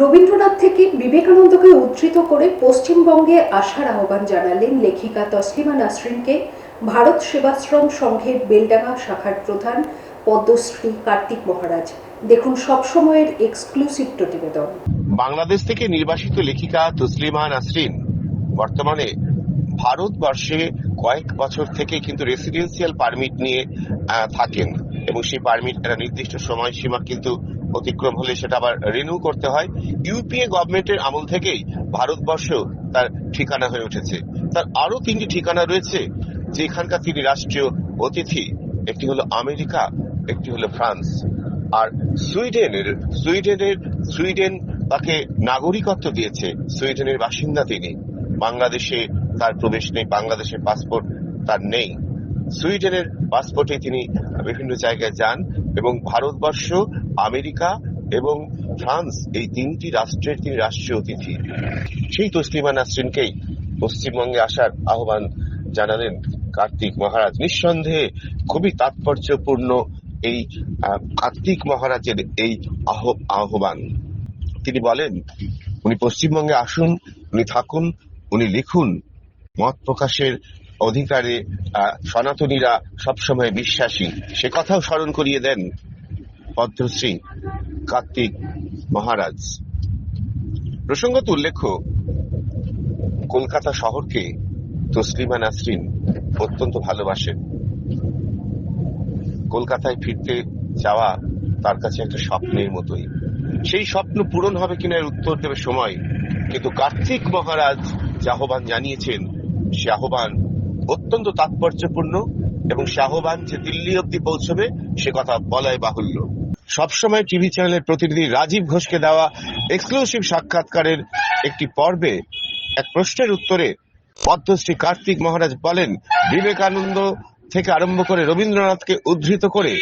রবীন্দ্রনাথ থেকে বিবেকানন্দকে উদ্ধৃত করে পশ্চিমবঙ্গে আসার আহ্বান জানালেন লেখিকা তসলিমা নাসরিনকে ভারত সেবাশ্রম সংঘের বেলডাঙ্গা শাখার প্রধান পদ্মশ্রী কার্তিক মহারাজ। দেখুন সবসময়ের এক্সক্লুসিভ প্রতিবেদন। বাংলাদেশ থেকে নির্বাসিত লেখিকা তসলিমা নাসরিন বর্তমানে ভারতবর্ষে কয়েক বছর থেকে কিন্তু রেসিডেন্সিয়াল পারমিট নিয়ে থাকেন এবং সেই পারমিট একটা নির্দিষ্ট সময়সীমা কিন্তু অতিক্রম হলে সেটা আবার রিনিউ করতে হয়। ইউপিএ গভর্নমেন্টের আমল থেকেই ভারতবর্ষ তার ঠিকানা হয়ে উঠেছে। তার আরও তিনটি ঠিকানা রয়েছে, যেখানকার তিনি রাষ্ট্রীয় অতিথি। একটি হলো আমেরিকা, একটি হলো ফ্রান্স। আর সুইডেনের সুইডেনের, সুইডেন তাকে নাগরিকত্ব দিয়েছে, সুইডেনের বাসিন্দা তিনি। বাংলাদেশে তার প্রবেশ নেই, বাংলাদেশের পাসপোর্ট তার নেই। সুইডেনের পাসপোর্টে তিনি বিভিন্ন জায়গায় যান এবং ভারতবর্ষ, আমেরিকা এবং ফ্রান্স এই তিনটি রাষ্ট্রের তিনি রাষ্ট্রীয় অতিথি। সেই তসলিমা নাসরিনকেই পশ্চিমবঙ্গে আসার আহ্বান জানালেন কার্তিক মহারাজ। নিঃসন্দেহে খুবই তাৎপর্যপূর্ণ এই কার্তিক মহারাজের এই আহ- আহ্বান। তিনি বলেন, উনি পশ্চিমবঙ্গে আসুন, উনি থাকুন, উনি লিখুন, মত প্রকাশের অধিকারে সনাতনীরা সবসময় বিশ্বাসী। সে কথাও স্মরণ করিয়ে দেন পদ্মশ্রী কার্তিক মহারাজ। প্রসঙ্গত উল্লেখ্য, কলকাতা শহরকে তসলিমা নাসরিন অত্যন্ত ভালোবাসেন। কলকাতায় ফিরতে যাওয়া তার কাছে একটা স্বপ্নের মতোই। সেই স্বপ্ন পূরণ হবে কিনা এর উত্তর দেবে সময়, কিন্তু কার্তিক মহারাজ যে আহ্বান জানিয়েছেন, সে আহ্বান অত্যন্ত তাৎপর্যপূর্ণ এবং শাহবান যে দিল্লি অব্দি পৌঁছবে, সে কথা বলাই বাহুল্য। সবসময় টিভি চ্যানেলের প্রতিনিধি রাজীব ঘোষকে দেওয়া এক্সক্লুসিভ সাক্ষাৎকারের একটি পর্বে এক প্রশ্নের উত্তরে পদ্মশ্রী কার্তিক মহারাজ বলেন, বিবেকানন্দ থেকে আরম্ভ করে রবীন্দ্রনাথকে উদ্ধৃত করে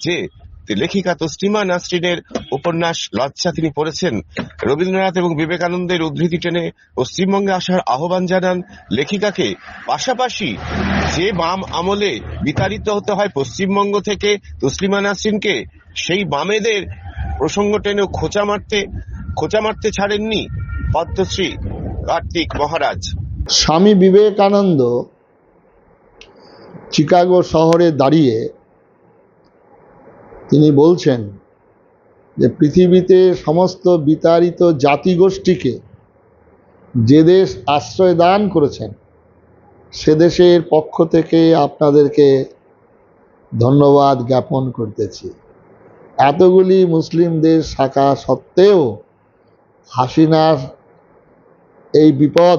যে লেখিকা তসলিমা নাসরিনের উপন্যাস লজ্জা তিনি পড়েছেন। রবীন্দ্রনাথ এবং বিবেকানন্দের উদ্ধৃতি টেনে পশ্চিমবঙ্গে আসার আহ্বান জানান লেখিকাকে। পাশাপাশি যে বাম আমলে বিতাড়িত হতে হয় পশ্চিমবঙ্গ থেকে তসলিমা নাসরিনকে, সেই বামেদের প্রসঙ্গ টেনেও খোঁচা মারতে খোঁচা মারতে ছাড়েননি পদ্মশ্রী কার্তিক মহারাজ। স্বামী বিবেকানন্দ চিকাগো শহরে দাঁড়িয়ে তিনি বলছেন যে পৃথিবীতে সমস্ত বিতাড়িত জাতিগোষ্ঠীকে যে দেশ আশ্রয় দান করেছেন, সে দেশের পক্ষ থেকে আপনাদেরকে ধন্যবাদ জ্ঞাপন করতেছি। এতগুলি মুসলিম দেশ শাখা সত্ত্বেও হাসিনার এই বিপদ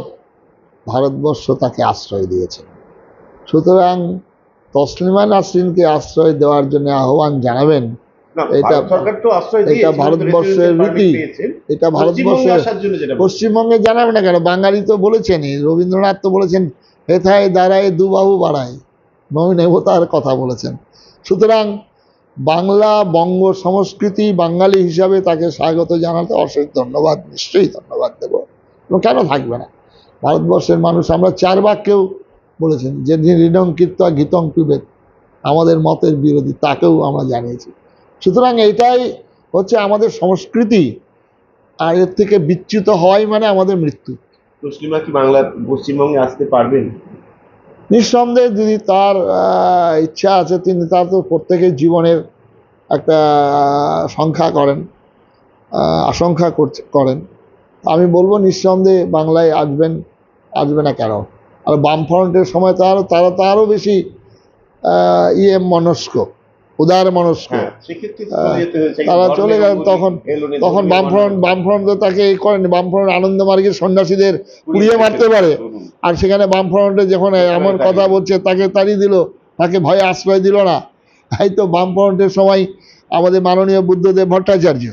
ভারতবর্ষ তাকে আশ্রয় দিয়েছে। সুতরাং তসলিমা নাসরিনকে আশ্রয় দেওয়ার জন্য আহ্বান জানাবেন। এটা- ভারতবর্ষের রীতি। এটা ভারতবর্ষের। পশ্চিমবঙ্গে জানাবে না কেন? বাঙালি তো বলেছেনই রবীন্দ্রনাথ তো বলেছেন হেথায় দাঁড়ায় দুবাহু বাড়ায়। নয় নেবতার কথা বলেছেন। সুতরাং বাংলা বঙ্গ সংস্কৃতি বাঙালি হিসাবে তাকে স্বাগত জানাতে অশেষ ধন্যবাদ নিশ্চয়ই ধন্যবাদ দেব। এবং কেন থাকবে না? ভারতবর্ষের মানুষ আমরা চার বাক্যেও বলেছেন যে ঋণং কীর্তা গীতং পিবেদ আমাদের মতের বিরোধী তাকেও আমরা জানিয়েছি। সুতরাং এটাই হচ্ছে আমাদের সংস্কৃতি আর এর থেকে বিচ্যুত হয় মানে আমাদের মৃত্যু। তসলিমা কি বাংলা পশ্চিমবঙ্গে আসতে পারবেন? নিঃসন্দেহে যদি তার ইচ্ছা আছে তিনি তার তো প্রত্যেকের জীবনের একটা সংখ্যা করেন আশঙ্কা করছে করেন। আমি বলব নিঃসন্দেহে বাংলায় আসবেন আসবে না কেন? আর বামফ্রন্টের সময় তারও তারা তো আরও বেশি ইয়ে মনস্ক উদার মনস্ক। হ্যাঁ। তারা চলে গেলেন তখন তখন বামফ্রন্ট বামফ্রন্ট তো তাকে এই করেনি বামফ্রন্ট আনন্দমার্গের সন্ন্যাসীদের পুড়িয়ে মারতে পারে। আর সেখানে বামফ্রন্টে যখন এমন কথা বলছে তাকে তাড়িয়ে দিল তাকে ভয়ে আশ্রয় দিল না। এই তো বামফ্রন্টের সময় আমাদের মাননীয় বুদ্ধদেব ভট্টাচার্য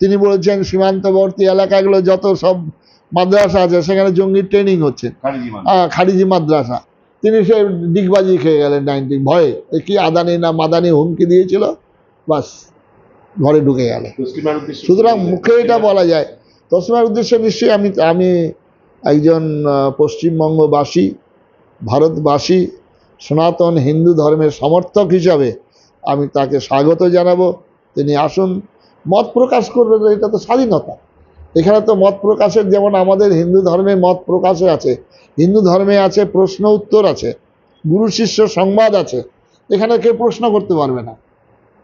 তিনি বলেছেন সীমান্তবর্তী এলাকাগুলো যত সব মাদ্রাসা আছে সেখানে জঙ্গির ট্রেনিং হচ্ছে। খারিজি খারিজি মাদ্রাসা। তিনি সে ডিগবাজি খেয়ে গেলেন নাইনটিন ভয়ে। এ কি আদানি না মাদানি হুমকি দিয়েছিল? বাস ঘরে ঢুকে গেল। সুতরাং মুখে এটা বলা যায়। তসমার উদ্দেশ্যে নিশ্চয়ই আমি আমি একজন পশ্চিমবঙ্গবাসী ভারতবাসী সনাতন হিন্দু ধর্মের সমর্থক হিসাবে আমি তাকে স্বাগত জানাব। তিনি আসুন মত প্রকাশ করবেন এটা তো স্বাধীনতা। এখানে তো মত প্রকাশের, যেমন আমাদের হিন্দু ধর্মে মত প্রকাশে আছে, হিন্দু ধর্মে আছে, প্রশ্ন উত্তর আছে, গুরু শিষ্য সংবাদ আছে, এখানে কেউ প্রশ্ন করতে পারবে না।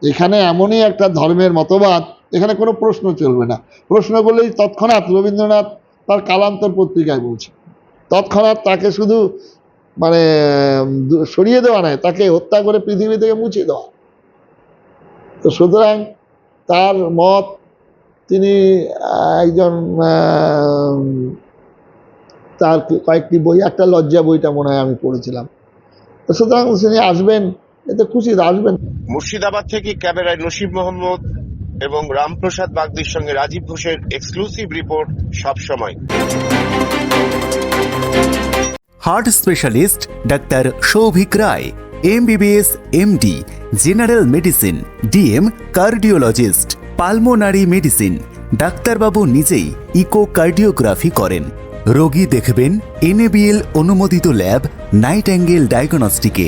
এখানে এমনই একটা ধর্মের মতবাদ, এখানে কোনো প্রশ্ন চলবে না। প্রশ্ন করলেই তৎক্ষণাৎ রবীন্দ্রনাথ তার কালান্তর পত্রিকায় বলছে তৎক্ষণাৎ তাকে শুধু মানে সরিয়ে দেওয়া নয়, তাকে হত্যা করে পৃথিবী থেকে মুছে দেওয়া। তো সুতরাং তার মত তিনি একজন তার কয়েকটি বই একটা লজ্জা বইটা মনে হয় আমি পড়েছিলাম। তো সুতরাং তিনি আসবেন এতে খুশি আসবেন। মুর্শিদাবাদ থেকে ক্যামেরায় নসিব মোহাম্মদ এবং রামপ্রসাদ বাগদির সঙ্গে রাজীব ঘোষের এক্সক্লুসিভ রিপোর্ট সবসময়। Heart specialist doctor Souvik Roy MBBS MD general medicine DM cardiologist. Pulmonary medicine. ডাক্তারবাবু নিজেই ইকোকার্ডিওগ্রাফি করেন। রোগী দেখবেন এনএবিএল অনুমোদিত ল্যাব নাইট অ্যাঙ্গেল ডায়াগনস্টিকে,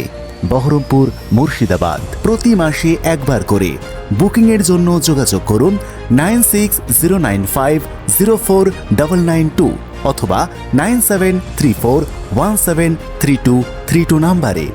বহরমপুর মুর্শিদাবাদ। প্রতি মাসে একবার করে। বুকিংয়ের জন্য যোগাযোগ করুন nine six zero nine five zero four double nine two অথবা nine seven three four one seven three two three two নাম্বারে।